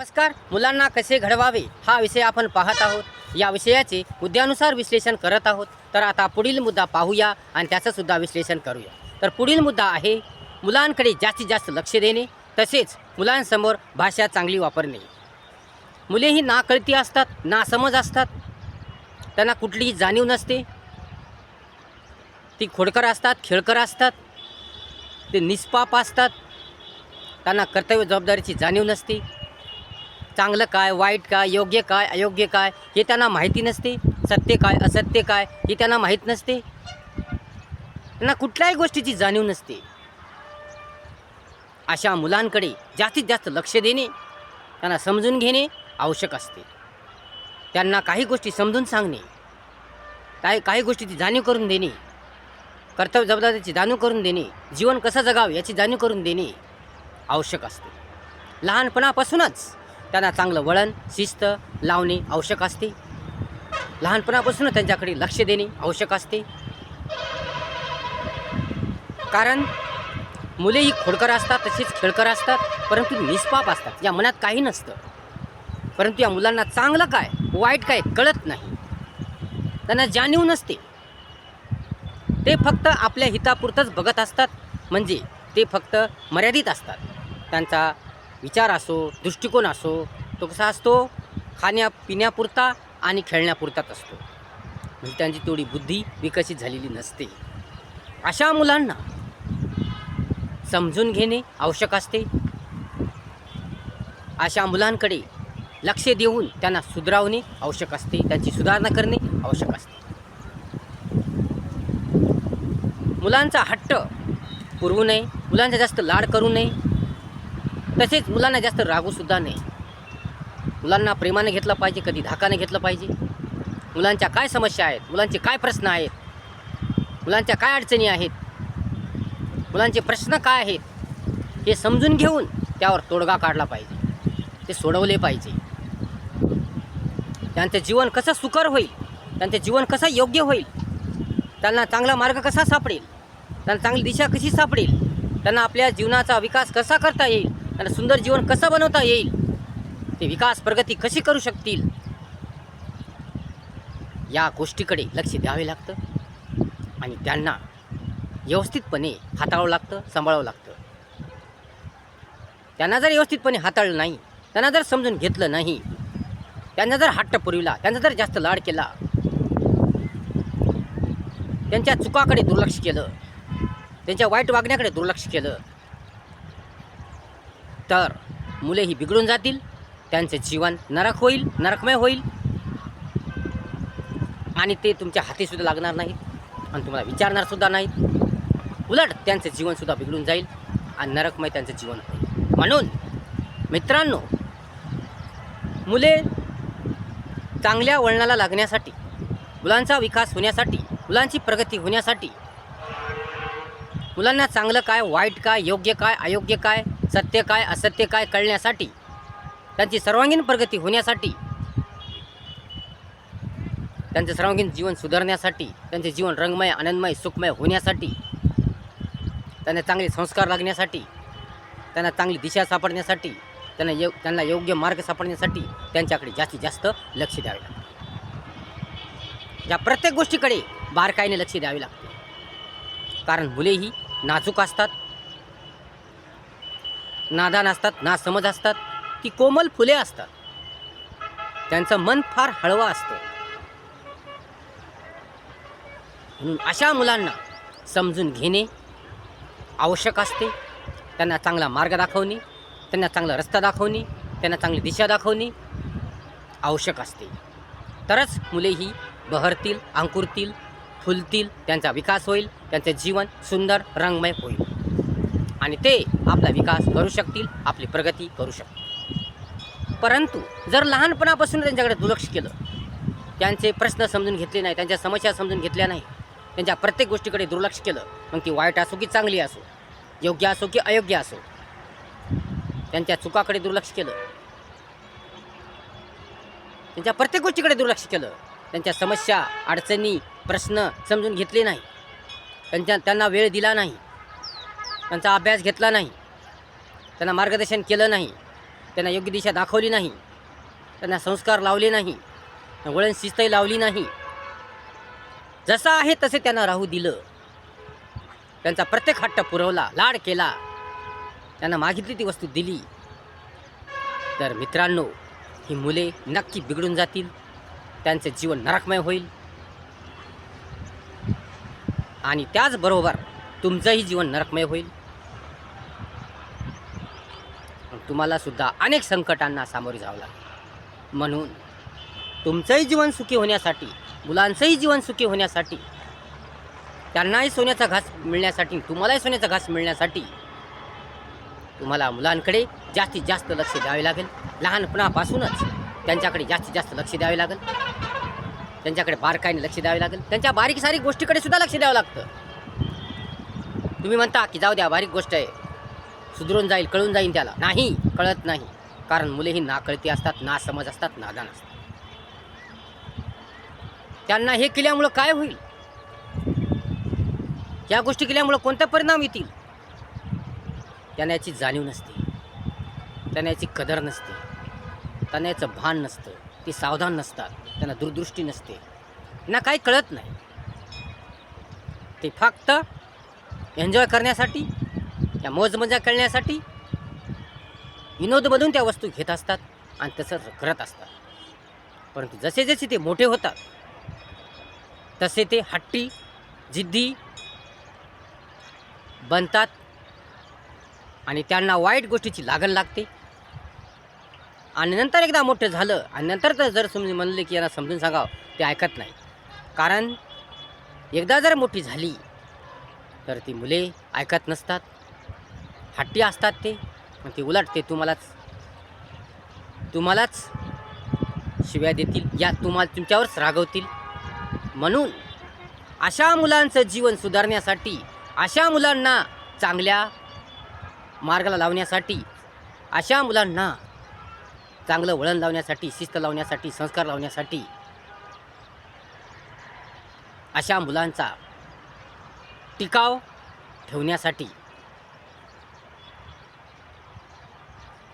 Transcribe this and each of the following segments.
नमस्कार मुलांना कसे घडवावे हा विषय आपण पाहत आहोत. या विषयाचे मुद्द्यानुसार विश्लेषण करत आहोत. तर आता पुढील मुद्दा पाहूया आणि त्याचं सुद्धा विश्लेषण करूया. तर पुढील मुद्दा आहे मुलांकडे जास्तीत जास्त लक्ष देणे तसेच मुलांसमोर भाषा चांगली वापरणे. मुले ही ना कळती असतात ना समज असतात. त्यांना कुठलीही जाणीव नसते. ती खोडकर असतात खेळकर असतात. ते निष्पाप असतात. त्यांना कर्तव्य जबाबदारीची जाणीव नसते. चांगलं काय वाईट काय योग्य काय अयोग्य काय हे त्यांना माहिती नसते. सत्य काय असत्य काय हे त्यांना माहीत नसते. त्यांना कुठल्याही गोष्टीची जाणीव नसते. अशा मुलांकडे जास्तीत जास्त लक्ष देणे त्यांना समजून घेणे आवश्यक असते. त्यांना काही गोष्टी समजून सांगणे काही काही गोष्टीची जाणीव करून देणे कर्तव्य जबाबदारीची जाणीव करून देणे जीवन कसं जगावं याची जाणीव करून देणे आवश्यक असते. लहानपणापासूनच त्यांना चांगलं वळण शिस्त लावणे आवश्यक असते. लहानपणापासून त्यांच्याकडे लक्ष देणे आवश्यक असते. कारण मुले ही खोडकर असतात तसेच खेळकर असतात परंतु निष्पाप असतात. या मनात काही नसतं. परंतु या मुलांना चांगलं काय वाईट काय कळत नाही. त्यांना जाणीव नसते. ते फक्त आपल्या हितापुरतंच बघत असतात म्हणजे ते फक्त मर्यादित असतात. त्यांचा विचार असो दृष्टिकोन असो तो कसा असतो? खाण्या पिण्यापुरता आणि खेळण्यापुरताच असतो. म्हणजे त्यांची तेवढी बुद्धी विकसित झालेली नसते. अशा मुलांना समजून घेणे आवश्यक असते. अशा मुलांकडे लक्ष देऊन त्यांना सुधारवणे आवश्यक असते. त्यांची सुधारणा करणे आवश्यक असते. मुलांचा हट्ट पुरवू नये. मुलांचा जास्त लाड करू नये. तसेच मुलांना जास्त रागूसुद्धा नाही मुलांना प्रेमाने घेतलं पाहिजे कधी धाकाने घेतलं पाहिजे. मुलांच्या काय समस्या आहेत? मुलांचे काय प्रश्न आहेत? मुलांच्या काय अडचणी आहेत? मुलांचे प्रश्न काय आहेत? हे समजून घेऊन त्यावर तोडगा काढला पाहिजे. ते सोडवले पाहिजे. त्यांचं जीवन कसं सुकर होईल? त्यांचं जीवन कसं योग्य होईल? त्यांना चांगला मार्ग कसा सापडेल? त्यांना चांगली दिशा कशी सापडेल? त्यांना आपल्या जीवनाचा विकास कसा करता येईल? त्यांना सुंदर जीवन कसं बनवता येईल? ते विकास प्रगती कशी करू शकतील? या गोष्टीकडे लक्ष द्यावे लागतं. आणि त्यांना व्यवस्थितपणे हाताळावं लागतं सांभाळावं लागतं. त्यांना जर व्यवस्थितपणे हाताळलं नाही त्यांना जर समजून घेतलं नाही त्यांना जर हट्ट पुरविला त्यांचा जर जास्त लाड केला त्यांच्या चुकाकडे दुर्लक्ष केलं त्यांच्या वाईट वागण्याकडे दुर्लक्ष केलं तर मुले ही बिघडून जातील त्यांचे जीवन नरक होईल नरकमय होईल. आणि ते तुमच्या हातीसुद्धा लागणार नाहीत आणि तुम्हाला विचारणारसुद्धा नाहीत. उलट त्यांचं जीवनसुद्धा बिघडून जाईल आणि नरकमय त्यांचं जीवन होईल. म्हणून मित्रांनो मुले चांगल्या वळणाला लागण्यासाठी मुलांचा विकास होण्यासाठी मुलांची प्रगती होण्यासाठी मुलांना चांगलं काय वाईट काय योग्य काय अयोग्य काय सत्य काय असत्य काय कळण्यासाठी त्यांची सर्वांगीण प्रगती होण्यासाठी त्यांचं सर्वांगीण जीवन सुधारण्यासाठी त्यांचे जीवन रंगमय आनंदमय सुखमय होण्यासाठी त्यांना चांगले संस्कार लागण्यासाठी त्यांना चांगली दिशा सापडण्यासाठी त्यांना यो त्यांना योग्य मार्ग सापडण्यासाठी त्यांच्याकडे जास्तीत जास्त लक्ष द्यावे लागते. या प्रत्येक गोष्टीकडे बारकाईने लक्ष द्यावे लागते. कारण मुले ही नाजूक असतात नादान असतात ना समज असतात ती कोमल फुले असतात. त्यांचं मन फार हळवं असतं. म्हणून अशा मुलांना समजून घेणे आवश्यक असते. त्यांना चांगला मार्ग दाखवणे त्यांना चांगला रस्ता दाखवणे त्यांना चांगली दिशा दाखवणे आवश्यक असते. तरच मुले ही बहरतील अंकुरतील फुलतील त्यांचा विकास होईल त्यांचे जीवन सुंदर रंगमय होईल. आणि ते आपला विकास करू शकतील आपली प्रगती करू शकतील. परंतु जर लहानपणापासून त्यांच्याकडे दुर्लक्ष केलं त्यांचे प्रश्न समजून घेतले नाही त्यांच्या समस्या समजून घेतल्या नाही त्यांच्या प्रत्येक गोष्टीकडे दुर्लक्ष केलं मग ती वाईट असो की चांगली असो योग्य असो की अयोग्य असो त्यांच्या चुकाकडे दुर्लक्ष केलं त्यांच्या प्रत्येक गोष्टीकडे दुर्लक्ष केलं त्यांच्या समस्या अडचणी प्रश्न समजून घेतले नाही त्यांच्या त्यांना वेळ दिला नाही त्यांचा अभ्यास घेतला नाही. त्यांना मार्गदर्शन केलं नाही. त्यांना योग्य दिशा दाखवली नाही. त्यांना संस्कार लावले नाही. वळण शिस्तही लावली नाही. जसं आहे तसे त्यांना राहू दिलं. त्यांचा प्रत्येक हट्ट पुरवला लाड केला. त्यांना मागितली ती वस्तू दिली. तर मित्रांनो ही मुले नक्की बिघडून जातील. त्यांचं जीवन नरकमय होईल. आणि त्याचबरोबर तुमचंही जीवन नरकमय होईल. तुम्हाला सुद्धा अनेक संकटांना सामोरे जावं लागेल. म्हणून तुमचंही जीवन सुखी होण्यासाठी मुलांचंही जीवन सुखी होण्यासाठी त्यांनाही सोन्याचा घास मिळण्यासाठी तुम्हालाही सोन्याचा घास मिळण्यासाठी तुम्हाला मुलांकडे जास्तीत जास्त लक्ष द्यावे लागेल. लहानपणापासूनच त्यांच्याकडे जास्तीत जास्त लक्ष द्यावे लागेल. त्यांच्याकडे बारकाईने लक्ष द्यावे लागेल. त्यांच्या बारीक सारीक गोष्टीकडे सुद्धा लक्ष द्यावं लागतं. तुम्ही म्हणता की जाऊ द्या बारीक गोष्ट आहे. सुधरून जाईल कळून जाईल त्याला. नाही कळत नाही. कारण मुले ही नाकळती असतात ना समज असतात नादान असतात. त्यांना हे केल्यामुळं काय होईल? या गोष्टी केल्यामुळं कोणता परिणाम येतील? त्यांना याची जाणीव नसते. त्यांना याची कदर नसते. त्यांना याचं भान नसतं. ते सावधान नसतात. त्यांना दूरदृष्टी नसते. त्यांना काही कळत नाही. ते फक्त एन्जॉय करण्यासाठी त्या मोजमजा करण्यासाठी विनोदमधून त्या वस्तू घेत असतात आणि तसंच करत असतात. परंतु जसे जसे ते मोठे होतात तसे ते हट्टी जिद्दी बनतात आणि त्यांना वाईट गोष्टीची लागण लागते. आणि नंतर एकदा मोठं झालं आणि नंतर तर जर समजून म्हणले की यांना समजून सांगावं ते ऐकत नाही. कारण एकदा जर मोठी झाली तर ती मुले ऐकत नसतात. हट्टी असतात ते पण ते उलट ते तुम्हालाच तुम्हालाच शिव्या देतील या तुम्हाला तुमच्यावरच रागवतील. म्हणून अशा मुलांचं जीवन सुधारण्यासाठी अशा मुलांना चांगल्या मार्गाला लावण्यासाठी अशा मुलांना चांगलं वळण लावण्यासाठी शिस्त लावण्यासाठी संस्कार लावण्यासाठी अशा मुलांचा टिकाव ठेवण्यासाठी.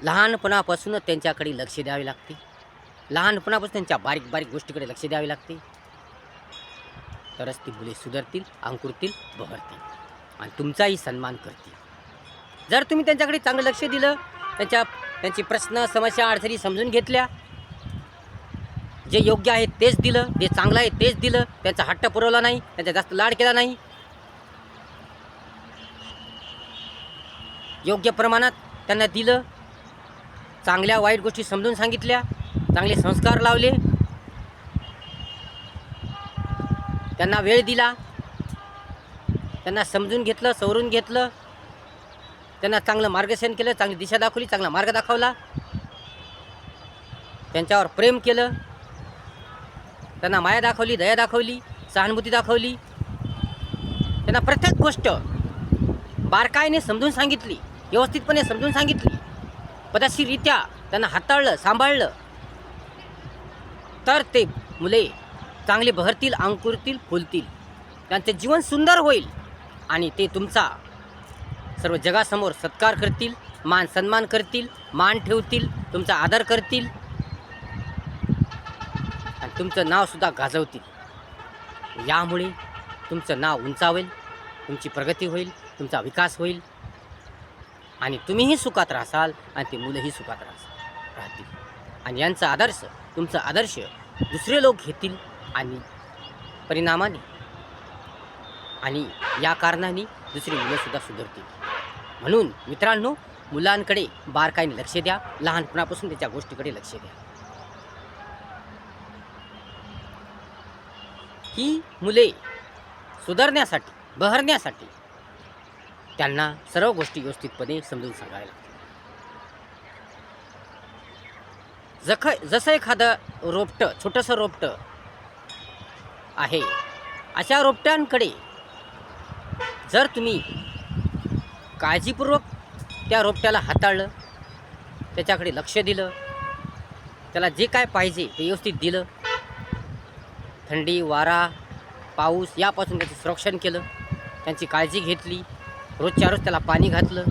लहानपणापासूनच त्यांच्याकडे लक्ष द्यावे लागते. लहानपणापासून त्यांच्या बारीक बारीक गोष्टीकडे लक्ष द्यावे लागते. तरच ती मुले सुधारतील अंकुरतील बहरतील आणि तुमचाही सन्मान करतील. जर तुम्ही त्यांच्याकडे चांगलं लक्ष दिलं त्यांच्या त्यांची प्रश्न समस्या अडचणी समजून घेतल्या जे योग्य आहे तेच दिलं जे चांगलं आहे तेच दिलं त्यांचा हट्ट पुरवला नाही त्यांचा जास्त लाड केला नाही योग्य प्रमाणात त्यांना दिलं. चांगल्या वाईट गोष्टी समजून सांगितल्या. चांगले संस्कार लावले. त्यांना वेळ दिला. त्यांना समजून घेतलं सवरून घेतलं. त्यांना चांगलं मार्गदर्शन केलं चांगली दिशा दाखवली चांगला मार्ग दाखवला. त्यांच्यावर प्रेम केलं. त्यांना माया दाखवली दया दाखवली सहानुभूती दाखवली. त्यांना प्रत्येक गोष्ट बारकाईने समजून सांगितली. व्यवस्थितपणे समजून सांगितली. पदाशीरित्या त्यांना हाताळलं सांभाळलं. तर ते मुले चांगले बहरतील अंकुरतील फुलतील. त्यांचे जीवन सुंदर होईल आणि ते तुमचा सर्व जगासमोर सत्कार करतील मान सन्मान करतील मान ठेवतील तुमचा आदर करतील आणि तुमचं नावसुद्धा गाजवतील. यामुळे तुमचं नाव उंचावेल तुमची प्रगती होईल तुमचा विकास होईल. आणि तुम्हीही सुखात राहाल आणि ते मुलंही सुखात राहा राहतील. आणि यांचा आदर्श तुमचा आदर्श दुसरे लोक घेतील आणि परिणामाने आणि या कारणाने दुसरी मुलंसुद्धा सुधारतील. म्हणून मित्रांनो मुलांकडे बारकाईने लक्ष द्या. लहानपणापासून त्याच्या गोष्टीकडे लक्ष द्या. ही मुले सुधारण्यासाठी बहरण्यासाठी त्यांना सर्व गोष्टी व्यवस्थितपणे समजून सांगायला लागतात जख जसं एखादं रोपटं छोटंसं रोपटं आहे अशा रोपट्यांकडे जर तुम्ही काळजीपूर्वक त्या रोपट्याला हाताळलं त्याच्याकडे लक्ष दिलं त्याला जे काय पाहिजे ते व्यवस्थित दिलं थंडी वारा पाऊस यापासून त्याचं संरक्षण केलं त्यांची काळजी घेतली रोजच्या रोज त्याला पाणी घातलं.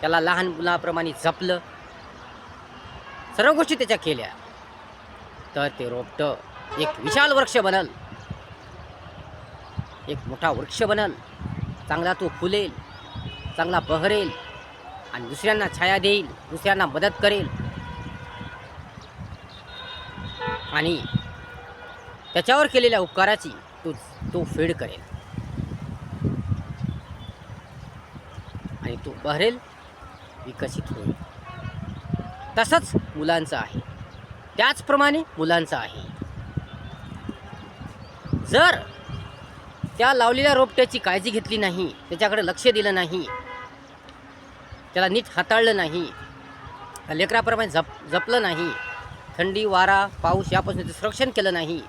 त्याला लहान मुलाप्रमाणे जपलं. सर्व गोष्टी त्याच्या केल्या. तर ते रोपटं एक विशाल वृक्ष बनल. एक मोठा वृक्ष बनल. चांगला तो फुलेल चांगला बहरेल आणि दुसऱ्यांना छाया देईल दुसऱ्यांना मदत करेल. आणि त्याच्यावर केलेल्या उपकाराची तो तो फेड करेल. आणि तो बहरेल विकसित होईल. तसंच मुलांचं आहे. त्याचप्रमाणे मुलांचं आहे. जर त्या लावलेल्या रोपट्याची काळजी घेतली नाही त्याच्याकडे लक्ष दिलं नाही त्याला नीट हाताळलं नाही लेकराप्रमाणे जप जपलं नाही थंडी वारा पाऊस यापासून त्याचं संरक्षण केलं नाही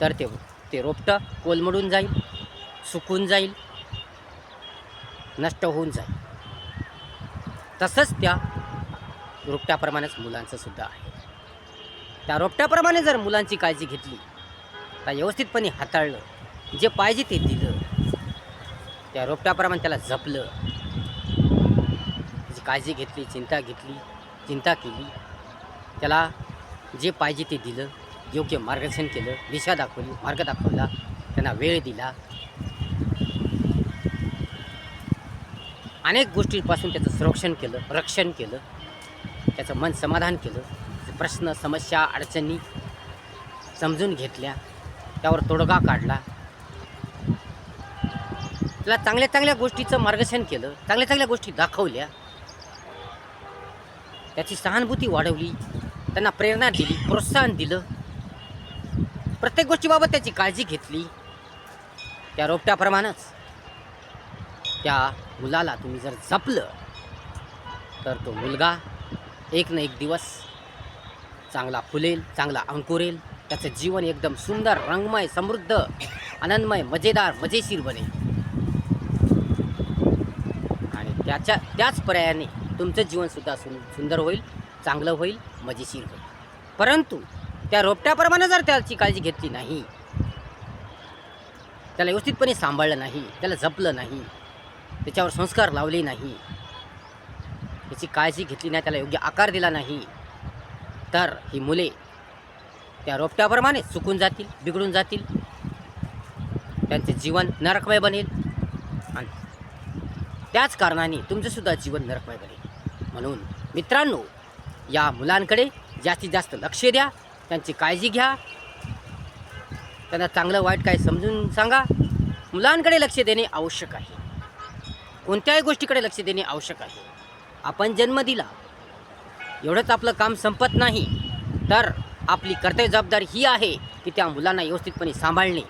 तर ते ते रोपटं कोलमडून जाईल सुकून जाईल नष्ट होऊन जाईल. तसंच त्या रोपट्याप्रमाणेच मुलांचं सुद्धा आहे. त्या रोपट्याप्रमाणे जर मुलांची काळजी घेतली तर व्यवस्थितपणे हाताळलं जे पाहिजे ते दिलं त्या रोपट्याप्रमाणे त्याला जपलं त्याची काळजी घेतली चिंता घेतली चिंता केली त्याला जे पाहिजे ते दिलं योग्य मार्गदर्शन केलं दिशा दाखवली मार्ग दाखवला त्यांना वेळ दिला अनेक गोष्टींपासून त्याचं संरक्षण केलं रक्षण केलं त्याचं मन समाधान केलं प्रश्न समस्या अडचणी समजून घेतल्या त्यावर तोडगा काढला. त्याला चांगल्या चांगल्या गोष्टीचं मार्गदर्शन केलं चांगल्या चांगल्या गोष्टी दाखवल्या. त्याची सहानुभूती वाढवली त्यांना प्रेरणा दिली प्रोत्साहन दिलं. प्रत्येक गोष्टीबाबत त्याची काळजी घेतली. त्या रोपट्याप्रमाणेच. त्या मुलाला तुम्ही जर जपलं तर तो मुलगा एक ना एक दिवस चांगला फुलेल चांगला अंकुरेल त्याचं जीवन एकदम सुंदर रंगमय समृद्ध आनंदमय मजेदार मजेशीर बनेल. आणि त्याच्या त्याच पर्यायाने तुमचं जीवनसुद्धा सुं सुंदर होईल चांगलं होईल मजेशीर होईल. परंतु त्या रोपट्याप्रमाणे जर त्याची काळजी घेतली नाही त्याला व्यवस्थितपणे सांभाळलं नाही त्याला जपलं नाही त्याच्यावर संस्कार लावले नाही. त्याची काळजी घेतली नाही त्याला योग्य आकार दिला नाही. तर ही मुले त्या रोपट्याप्रमाणे चुकून जातील बिघडून जातील. त्यांचे जीवन नरकमय बनेल. आणि त्याच कारणाने तुमचंसुद्धा जीवन नरकमय बनेल. म्हणून मित्रांनो या मुलांकडे जास्तीत जास्त लक्ष द्या त्यांची काळजी घ्या. त्यांना चांगलं वाईट काय समजून सांगा. मुलांकडे लक्ष देणे आवश्यक आहे. कोणत्याही गोष्टीकडे लक्ष देणे आवश्यक आहे. आपण जन्म दिला एवढंच आपलं काम संपत नाही तर आपली कर्तव्य जबाबदारी ही आहे की त्या मुलांना व्यवस्थितपणे सांभाळणे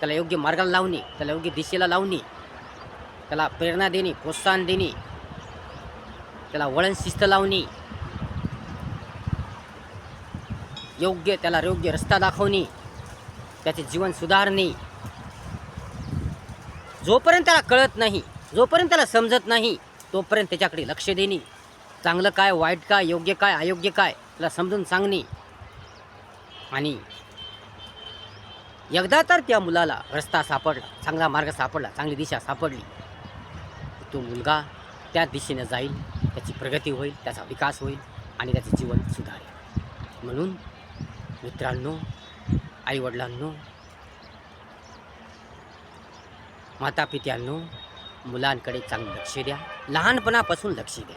त्याला योग्य मार्गाला लावणे त्याला योग्य दिशेला लावणे त्याला प्रेरणा देणे प्रोत्साहन देणे त्याला वळण शिस्त लावणे योग्य त्याला योग्य रस्ता दाखवणे त्याचे जीवन सुधारणे. जोपर्यंत त्याला कळत नाही जोपर्यंत त्याला समजत नाही तोपर्यंत त्याच्याकडे लक्ष देणे. चांगलं काय वाईट काय योग्य काय अयोग्य काय त्याला समजून सांगणे. आणि एकदा तर त्या मुलाला रस्ता सापडला चांगला मार्ग सापडला चांगली दिशा सापडली. तो मुलगा त्या दिशेनं जाईल त्याची प्रगती होईल त्याचा विकास होईल आणि त्याचे जीवन सुधारेल. म्हणून मित्रांनो आईवडिलांनो मातापित्यांनो मुलांकडे चांगलं लक्ष द्या. लहानपणापासून लक्ष द्या.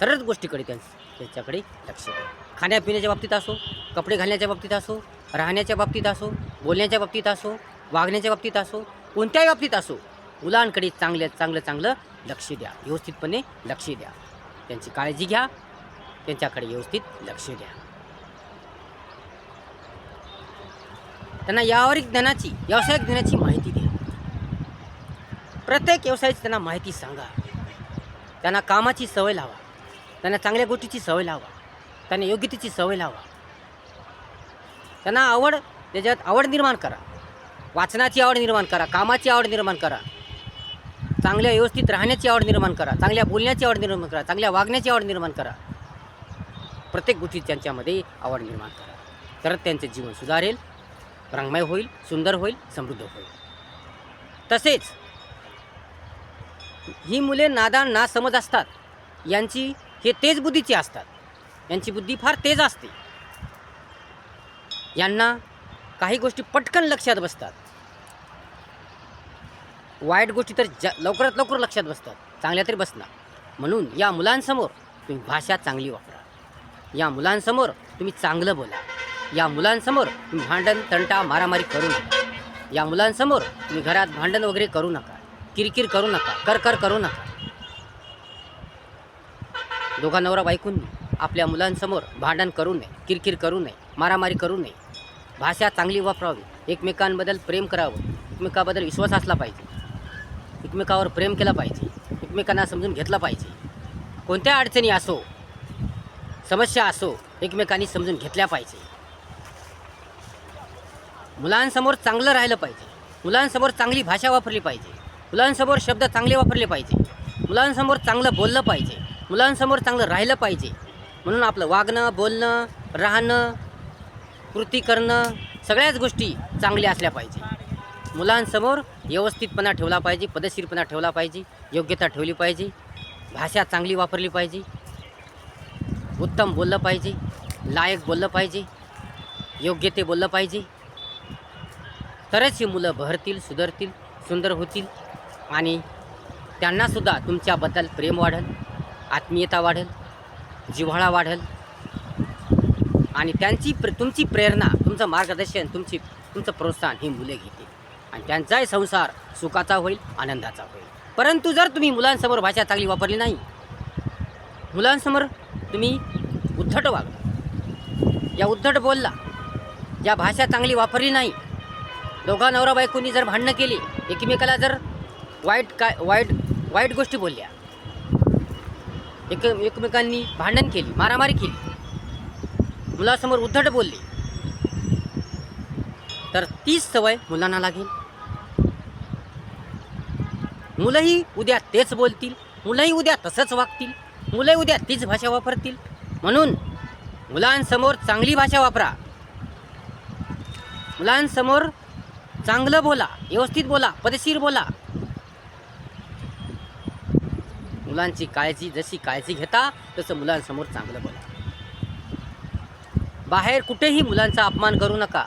सर्वच गोष्टीकडे त्यां त्यांच्याकडे लक्ष द्या. खाण्यापिण्याच्या बाबतीत असो कपडे घालण्याच्या बाबतीत असो राहण्याच्या बाबतीत असो बोलण्याच्या बाबतीत असो वागण्याच्या बाबतीत असो कोणत्याही बाबतीत असो मुलांकडे चांगल्या चांगलं चांगलं लक्ष द्या. व्यवस्थितपणे लक्ष द्या. त्यांची काळजी घ्या. त्यांच्याकडे व्यवस्थित लक्ष द्या. त्यांना व्यावहारिक ज्ञानाची व्यावसायिक ज्ञानाची माहिती द्या. प्रत्येक व्यवसायाची त्यांना माहिती सांगा. त्यांना कामाची सवय लावा. त्यांना चांगल्या गोष्टीची सवय लावा. त्यांना योग्यतेची सवय लावा. त्यांना आवड त्याच्यात आवड निर्माण करा. वाचनाची आवड निर्माण करा. कामाची आवड निर्माण करा. चांगल्या व्यवस्थित राहण्याची आवड निर्माण करा. चांगल्या बोलण्याची आवड निर्माण करा. चांगल्या वागण्याची आवड निर्माण करा. प्रत्येक गोष्टी त्यांच्यामध्ये आवड निर्माण करा. तरच त्यांचे जीवन सुधारेल रंगमय होईल सुंदर होईल समृद्ध होईल. तसेच ही मुले नादान ना समज असतात. यांची हे तेज बुद्धीची असतात. यांची बुद्धी फार तेज असते. यांना काही गोष्टी पटकन लक्षात बसतात. वाईट गोष्टी तर ज लवकरात लवकर लक्षात बसतात. चांगल्या तरी बसणार. म्हणून या मुलांसमोर तुम्ही भाषा चांगली वापरा. या मुलांसमोर तुम्ही चांगलं बोला. या मुलांसमोर तुम्ही भांडण तंटा मारामारी करू नका. या मुलांसमोर तुम्ही घरात भांडण वगैरे करू नका. किरकिर करू नका कर कर करू नका. दोघा नवरा बायकोंनी आपल्या मुलांसमोर भांडण करू नये किरकिर करू नये मारामारी करू नये. भाषा चांगली वापरावी एकमेकांबद्दल प्रेम करावं एकमेकाबद्दल विश्वास असला पाहिजे. एकमेकावर प्रेम केला पाहिजे एकमेकांना समजून घेतलं पाहिजे. कोणत्या अडचणी असो समस्या असो एकमेकांनी समजून घेतल्या पाहिजे. मुलांसमोर चांगलं राहिलं पाहिजे मुलांसमोर चांगली भाषा वापरली पाहिजे. मुलांसमोर शब्द चांगले वापरले पाहिजे. मुलांसमोर चांगलं बोललं पाहिजे. मुलांसमोर चांगलं राहिलं पाहिजे. म्हणून आपलं वागणं बोलणं राहणं कृती करणं सगळ्याच गोष्टी चांगल्या असल्या पाहिजे. मुलांसमोर व्यवस्थितपणा ठेवला पाहिजे पदशीरपणा ठेवला पाहिजे योग्यता ठेवली पाहिजे भाषा चांगली वापरली पाहिजे उत्तम बोललं पाहिजे लायक बोललं पाहिजे योग्य ते बोललं पाहिजे. तरच ही मुलं भरतील सुधरतील सुंदर होतील. आणि त्यांनासुद्धा तुमच्याबद्दल प्रेम वाढेल आत्मीयता वाढेल जिव्हाळा वाढेल. आणि त्यांची प्र तुमची प्रेरणा तुमचं मार्गदर्शन तुमची तुमचं प्रोत्साहन ही मुले घेतील. आणि त्यांचाही संसार सुखाचा होईल आनंदाचा होईल. परंतु जर तुम्ही मुलांसमोर भाषा चांगली वापरली नाही मुलांसमोर तुम्ही उद्धट वागला. या उद्धट बोलला. या भाषा चांगली वापरली नाही दोघा नवरा बायकोनी जर भांडणं केली एकमेकाला जर वाईट काय वाईट वाईट गोष्टी बोलल्या. एक एकमेकांनी भांडण केली मारामारी केली. मुलासमोर उद्धट बोलली. तर तीच सवय मुलांना लागेल. मुलंही उद्या तेच बोलतील मुलंही उद्या तसंच वागतील मुलंही उद्या तीच भाषा वापरतील. म्हणून मुलांसमोर चांगली भाषा वापरा. मुलांसमोर चांगलं बोला व्यवस्थित बोला पदशीर बोला. मुलांची काळजी जशी काळजी घेता तसं मुलांसमोर चांगलं बोला. बाहेर कुठेही मुलांचा अपमान करू नका.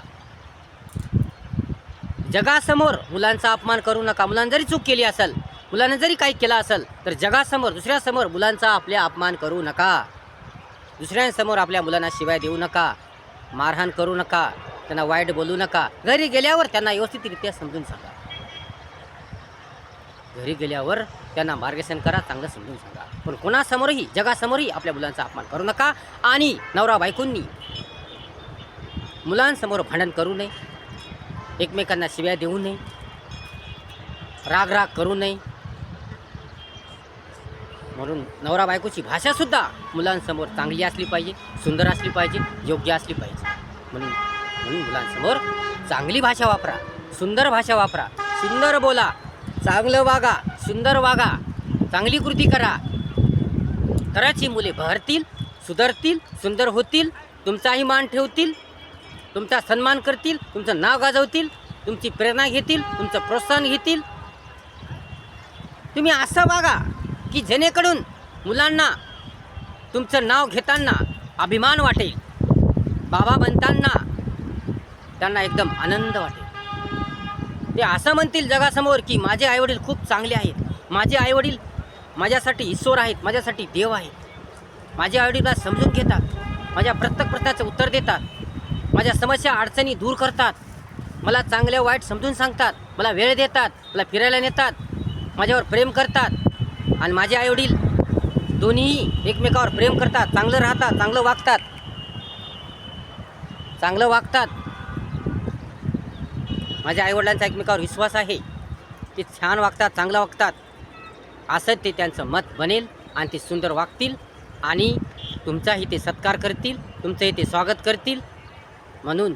जगासमोर मुलांचा अपमान करू नका. मुलांनी जरी चूक केली असेल मुलांना जरी काही केलं असेल तर जगासमोर दुसऱ्यासमोर मुलांचा आपल्या अपमान करू नका. दुसऱ्यांसमोर आपल्या मुलांना शिवाय देऊ नका. मारहाण करू नका. त्यांना वाईट बोलू नका. घरी गेल्यावर त्यांना व्यवस्थितरित्या समजून सांगा. घरी गेल्यावर त्यांना मार्गदर्शन करा चांगलं समजून सांगा. पण कोणासमोरही जगासमोरही आपल्या मुलांचा अपमान करू नका आणि नवरा बायकोंनी मुलांसमोर भांडण करू नये एकमेकांना शिव्या देऊ नये राग राग करू नये. म्हणून नवरा बायकोची भाषासुद्धा मुलांसमोर चांगली असली पाहिजे सुंदर असली पाहिजे योग्य असली पाहिजे. म्हणून म्हणून मुलांसमोर चांगली भाषा वापरा सुंदर भाषा वापरा सुंदर बोला. चांगलं वागा सुंदर वागा चांगली कृती करा. तरच ही मुले बहरतील सुधरतील सुंदर होतील तुमचाही मान ठेवतील तुमचा सन्मान करतील तुमचं नाव गाजवतील तुमची प्रेरणा घेतील तुमचं प्रोत्साहन घेतील. तुम्ही असं वागा की जेणेकडून मुलांना तुमचं नाव घेताना अभिमान वाटेल. बाबा बनताना त्यांना एकदम आनंद वाटेल. ते असं म्हणतील जगासमोर की माझे आईवडील खूप चांगले आहेत. माझे आईवडील माझ्यासाठी ईश्वर आहेत माझ्यासाठी देव आहेत. माझे आईवडीलला समजून घेतात माझ्या प्रत्येक प्रश्नाचं उत्तर देतात माझ्या समस्या अडचणी दूर करतात. मला चांगल्या वाईट समजून सांगतात मला वेळ देतात मला फिरायला नेतात माझ्यावर प्रेम करतात. आणि माझे आईवडील दोन्हीही एकमेकावर प्रेम करतात चांगलं राहतात चांगलं वागतात. चांगलं वागतात. माझ्या आईवडिलांचा एकमेकावर विश्वास आहे. ते छान वागतात चांगलं वागतात. असं ते त्यांचं मत बनेल आणि ते सुंदर वागतील आणि तुमचाही ते सत्कार करतील तुमचंही ते स्वागत करतील. म्हणून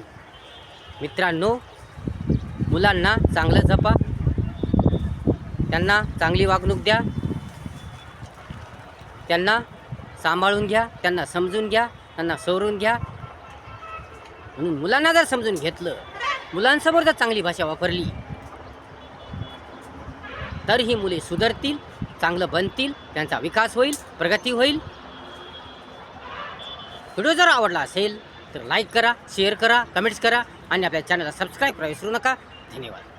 मित्रांनो मुलांना चांगलं जपा. त्यांना चांगली वागणूक द्या. त्यांना सांभाळून घ्या त्यांना समजून घ्या त्यांना सवरून घ्या. म्हणून मुलांना जर समजून घेतलं मुलांसमोर जर चांगली भाषा वापरली. तर ही मुले सुधरतील चांगलं बनतील त्यांचा विकास होईल प्रगती होईल. व्हिडिओ जर आवडला असेल तर लाईक करा शेअर करा कमेंट्स करा आणि आपल्या चॅनलला सबस्क्राईब करा विसरू नका. धन्यवाद.